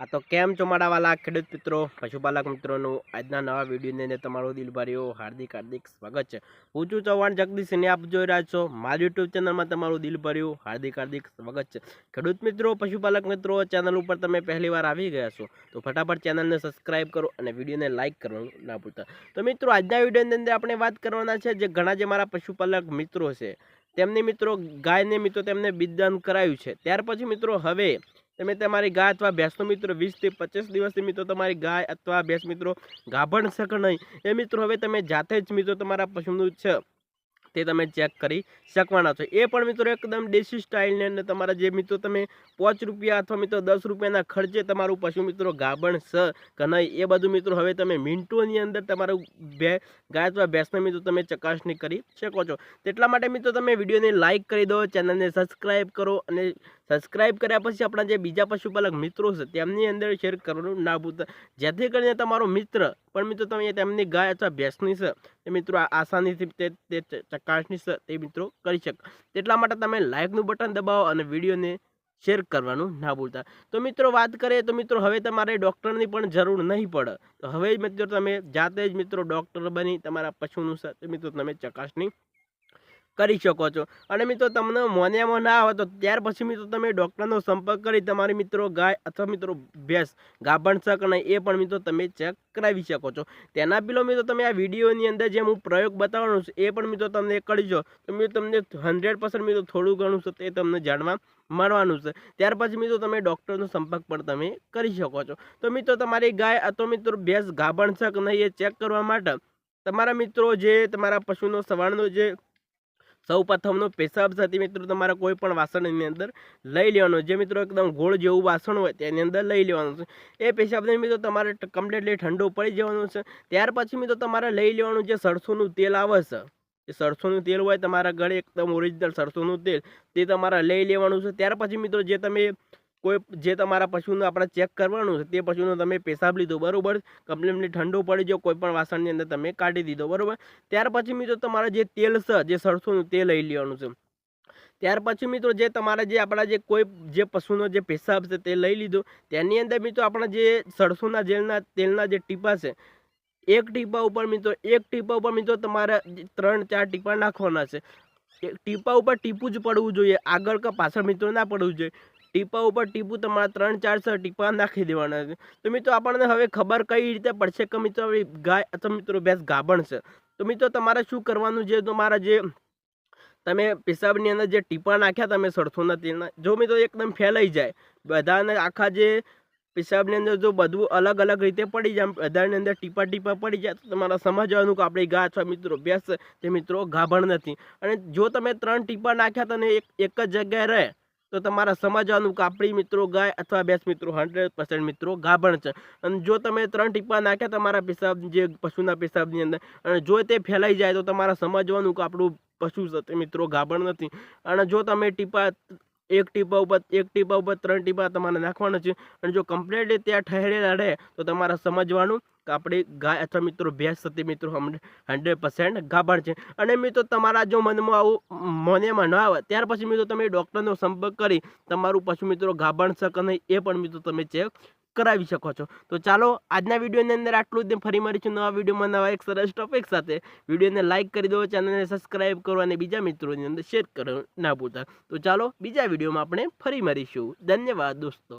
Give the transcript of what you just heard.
આ તો કેમ છો મારા વાલા ખેડૂત મિત્રો? પશુપાલક મિત્રોનું આજના નવા વિડીયોની અંદર તમારું દિલભર્યું હાર્દિક હાર્દિક સ્વાગત છે. હું છું ચૌહાણ જગદીશને આપ જોઈ રહ્યા છો. મારી યુટ્યુબ ચેનલમાં તમારું દિલભર્યું હાર્દિક હાર્દિક સ્વાગત છે. ખેડૂત મિત્રો, પશુપાલક મિત્રો, ચેનલ ઉપર તમે પહેલી વાર આવી ગયા છો, તો ફટાફટ ચેનલને સબસ્ક્રાઇબ કરો અને વિડીયોને લાઇક કરવાનું ના ભૂલતા. તો મિત્રો, આજના વિડીયોની અંદર આપણે વાત કરવાના છે જે ઘણા જે મારા પશુપાલક મિત્રો છે, તેમની મિત્રો ગાયને મિત્રો તેમને બિદદાન કરાયું છે. ત્યાર પછી મિત્રો, હવે તમે તમારી ગાય અથવા ભેંસનો મિત્રો વીસથી પચીસ દિવસથી મિત્રો તમારી ગાય અથવા ભેંસ મિત્રો ગાભણ શકે નહીં, એ મિત્રો હવે તમે જાતે જ મિત્રો તમારા પશુનું છે, તે તમે ચેક કરી શકવાના છો. એ પણ મિત્રો એકદમ દેશી સ્ટાઇલને અને તમારા જે મિત્રો તમે પાંચ રૂપિયા અથવા મિત્રો દસ રૂપિયાના ખર્ચે તમારું પશુ મિત્રો ગાભણ સ કે નહીં, એ બધું મિત્રો હવે તમે મિન્ટોની અંદર તમારું બે ગાય અથવા ભેંસને મિત્રો તમે ચકાસણી કરી શકો છો. તેટલા માટે મિત્રો તમે વિડીયોને લાઇક કરી દો, ચેનલને સબસ્ક્રાઈબ કરો અને સબસ્ક્રાઇબ કર્યા પછી આપણા જે બીજા પશુપાલક મિત્રો છે, તેમની અંદર શેર કરવાનું ના ભૂલતા. જેથી કરીને તમારો મિત્ર, પણ મિત્રો તમે તેમની ગાય અથવા ભેંસની છે એ મિત્રો આસાનીથી તે ચકાસણી છે, તે મિત્રો કરી શકે. તેટલા માટે તમે લાઇકનું બટન દબાવો અને વિડીયોને શેર કરવાનું ના ભૂલતા. તો મિત્રો વાત કરીએ, તો મિત્રો હવે તમારે ડૉક્ટરની પણ જરૂર નહીં પડે. તો હવે જ મિત્રો તમે જાતે જ મિત્રો ડૉક્ટર બની તમારા પશુનું મિત્રો તમે ચકાસણી કરી શકો છો. અને મિત્રો, તમને મોનિયામાં ના આવે તો ત્યાર પછી મિત્રો તમે ડૉક્ટરનો સંપર્ક કરી તમારી મિત્રો ગાય અથવા મિત્રો ભેંસ, ગાભણ છે કે નહીં એ પણ મિત્રો તમે ચેક કરાવી શકો છો. તેના પેલો મિત્રો તમે આ વિડીયોની અંદર જે હું પ્રયોગ બતાવવાનો છું, એ પણ મિત્રો તમને કરજો. તો મિત્રો, તમને હંડ્રેડ પર્સન્ટ મિત્રો થોડું ઘણું છે તે તમને જાણવા મળવાનું છે. ત્યાર પછી મિત્રો તમે ડૉક્ટરનો સંપર્ક પણ તમે કરી શકો છો. તો મિત્રો, તમારી ગાય અથવા મિત્રો ભેંસ, ગાભણ છે કે નહીં એ ચેક કરવા માટે તમારા મિત્રો જે તમારા પશુનો સવારનો જે સૌ પ્રથમનો પેશાબ સાથે મિત્રો તમારા કોઈ પણ વાસણની અંદર લઈ લેવાનો. જે મિત્રો એકદમ ગોળ જેવું વાસણ હોય તેની અંદર લઈ લેવાનું છે. એ પેશાબને મિત્રો તમારે કમ્પ્લીટલી ઠંડુ પડી જવાનું છે. ત્યાર પછી મિત્રો તમારે લઈ લેવાનું જે સરસોનું તેલ આવે છે. એ સરસોનું તેલ હોય તમારા ઘરે એકદમ ઓરિજિનલ સરસોનું તેલ તે તમારે લઈ લેવાનું છે. ત્યાર પછી મિત્રો જે તમે કોઈ જે તમારા પશુનું આપણે ચેક કરવાનું છે, તે પશુનો તમે પેશાબ લીધો, બરાબર? કમ્પ્લીટલી ઠંડો પડી ગયો, કોઈ પણ વાસણની અંદર તમે કાઢી દીધો, બરોબર? ત્યાર પછી મિત્રો તમારા જે તેલ છે, જે સરસોનું તે લઈ લેવાનું છે. ત્યાર પછી મિત્રો જે તમારા જે આપણા જે કોઈ જે પશુનો જે પેશાબ છે, તે લઈ લીધો, તેની અંદર મિત્રો આપણા જે સરસોના જેલના તેલના જે ટીપા છે, એક ટીપા ઉપર મિત્રો, એક ટીપા ઉપર મિત્રો તમારે ત્રણ, ચાર ટીપા નાખવાના છે. ટીપા ઉપર ટીપું જ પડવું જોઈએ, આગળ કે પાછળ મિત્રો ના પડવું જોઈએ. ટીપા ઉપર ટીપું તમારે ત્રણ, ચાર, છ ટીપા નાખી દેવાના છે. તો મિત્રો, આપણને હવે ખબર કઈ રીતે પડશે કે મિત્રો ગાય અથવા મિત્રો, ભેંસ ગાભણ છે. તો મિત્રો, તમારે શું કરવાનું છે? તમારા જે તમે પેશાબની અંદર જે ટીપા નાખ્યા, તમે સરસોના તેલના, જો મિત્રો, એકદમ ફેલાઈ જાય, બધાને આખા જે પેશાબની અંદર જો બધું અલગ અલગ રીતે પડી જાય બધાની અંદર ટીપા ટીપા પડી જાય, તો તમારે સમજવાનું કે આપણી ગા અથવા મિત્રો, ભેંસ તે મિત્રો ગાભણ નથી. અને જો તમે ત્રણ ટીપા નાખ્યા, તો એક એક જ જગ્યાએ રહે. તો તમારા સમજવાનું કાપડી મિત્રો ગાય અથવા ભેંસ મિત્રો હંડ્રેડ પર્સન્ટ મિત્રો ગાભણ છે. અને જો તમે ત્રણ ટીપા નાખ્યા તમારા પેશાબ જે પશુના પેશાબની અંદર, અને જો તે ફેલાઈ જાય તો તમારા સમજવાનું કાપડું પશુ મિત્રો ગાભણ નથી. અને જો તમે ટીપા, એક ટીપા ઉપર, એક ટીપા ઉપર ત્રણ ટીપા તમારે નાખવાના છે, અને જો કમ્પ્લેટલી ત્યાં ઠહેરેલા રહે તો તમારે સમજવાનું આપણી ગાય અથવા મિત્રો, ભેંસ થતી મિત્રો હંડ્રેડ પર્સન્ટ ગાભણ છે. અને મિત્રો, તમારા જો મનમાં આવું મનેમાં ન આવે, ત્યાર પછી મિત્રો તમે ડૉક્ટરનો સંપર્ક કરી, તમારું પશુ મિત્રો ગાભણ છે કે નહીં, એ પણ મિત્રો તમે ચેક કરાવી શકો છો. તો ચાલો, આજના વિડીયોની અંદર આટલું જ. ફરી મળીશું નવા વિડીયોમાં નવા એક સરસ ટોપિક સાથે. વિડીયોને લાઇક કરી દો ચેનલને સબસ્ક્રાઈબ કરો અને બીજા મિત્રોની અંદર શેર કરો, ના ભૂલતા. તો ચાલો, બીજા વિડીયોમાં આપણે ફરી મળીશું. ધન્યવાદ, દોસ્તો.